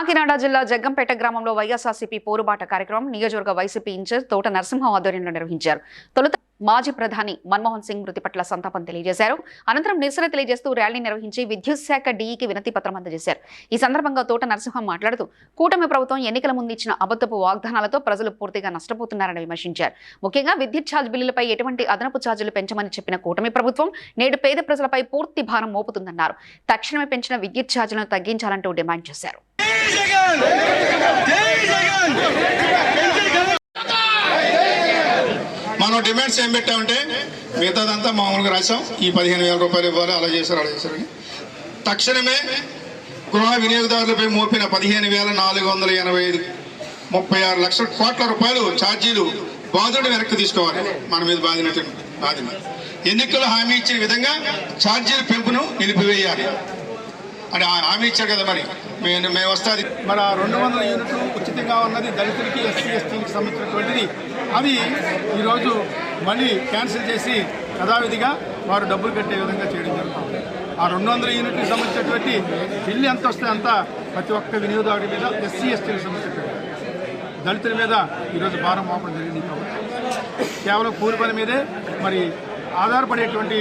కాకినాడ జిల్లా జగ్గంపేట గ్రామంలో వైఎస్ఆర్సీపీ పోరుబాట కార్యక్రమం నియోజకవర్గ వైసీపీ ఇన్ఛార్జ్ తోట నరసింహం ఆధ్వర్యంలో నిర్వహించారు. తొలుత మాజీ ప్రధాని మన్మోహన్ సింగ్ మృతి పట్ల సంతాపం తెలియజేశారు. అనంతరం నిరసన తెలియజేస్తూ ర్యాలీ నిర్వహించి విద్యుత్ శాఖ డీఈకి వినతి పత్రం అందజేశారు. ఈ సందర్భంగా తోట నరసింహం మాట్లాడుతూ కూటమి ప్రభుత్వం ఎన్నికల ముందు ఇచ్చిన అబద్ధపు వాగ్దానాలతో ప్రజలు పూర్తిగా నష్టపోతున్నారని విమర్శించారు. ముఖ్యంగా విద్యుత్ ఛార్జ్ బిల్లులపై ఎటువంటి అదనపు ఛార్జీలు పెంచమని చెప్పిన కూటమి ప్రభుత్వం నేడు పేద ప్రజలపై పూర్తి భారం మోపుతుందన్నారు. తక్షణమే పెంచిన విద్యుత్ ఛార్జీలను తగ్గించాలంటూ డిమాండ్ చేశారు. మేము డిమాండ్స్ ఏం పెట్టామంటే మిగతాదంతా మామూలుగా రాసాం ఈ పదిహేను వేల రూపాయలు ఇవ్వాలి అలా చేశారు అలా చేశారని తక్షణమే గృహ వినియోగదారులపై మోపిన పదిహేను వేల నాలుగు వందల ఎనభై ఐదు ముప్పై ఆరు లక్షల కోట్ల రూపాయలు ఛార్జీలు బాధుడు వెనక్కి తీసుకోవాలి. మన మీద బాధినట్టు బాధిన ఎన్నికలు హామీ ఇచ్చిన విధంగా ఛార్జీల పెంపును నిలిపివేయాలి. అని ఆ- హామీ ఇచ్చారు కదా మరి. మేము మేము వస్తుంది. మరి ఆ రెండు వందల యూనిట్లు ఉచితంగా ఉన్నది దళితులకి ఎస్సీ ఎస్టీలకు సంబంధించినటువంటిది. అది ఈరోజు మళ్ళీ క్యాన్సిల్ చేసి యథావిధిగా వారు డబ్బులు కట్టే విధంగా చేయడం జరుగుతుంది. ఆ రెండు వందల యూనిట్లకు సంబంధించినటువంటి బిల్లు ఎంత వస్తే అంత ప్రతి ఒక్క వినియోగదారుడి మీద ఎస్సీ ఎస్టీలకు సంబంధించినటువంటి దళితుల మీద ఈరోజు భారం మోపడం జరిగింది. కాబట్టి కేవలం కూలి పని మీదే మరి ఆధారపడేటువంటి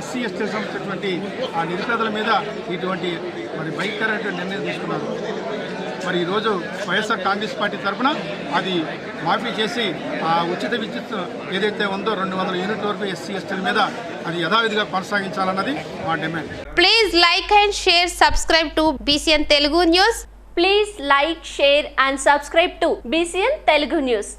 ఎస్సీ ఎస్టీ సంబంధించినటువంటి ఆ నిరుపేదల మీద ఇటువంటి మరి భయంకరమైన నిర్ణయం తీసుకున్నారు. మరి ఈరోజు వైఎస్ఆర్ కాంగ్రెస్ పార్టీ తరఫున అది మాఫీ చేసి ఆ ఉచిత విద్యుత్ ఏదైతే ఉందో రెండు వందల యూనిట్ల వరకు ఎస్సీ ఎస్టీల మీద అది యథావిధిగా కొనసాగించాలన్నది మా demand. Please like and share subscribe to BCN Telugu news please like share and subscribe to BCN Telugu news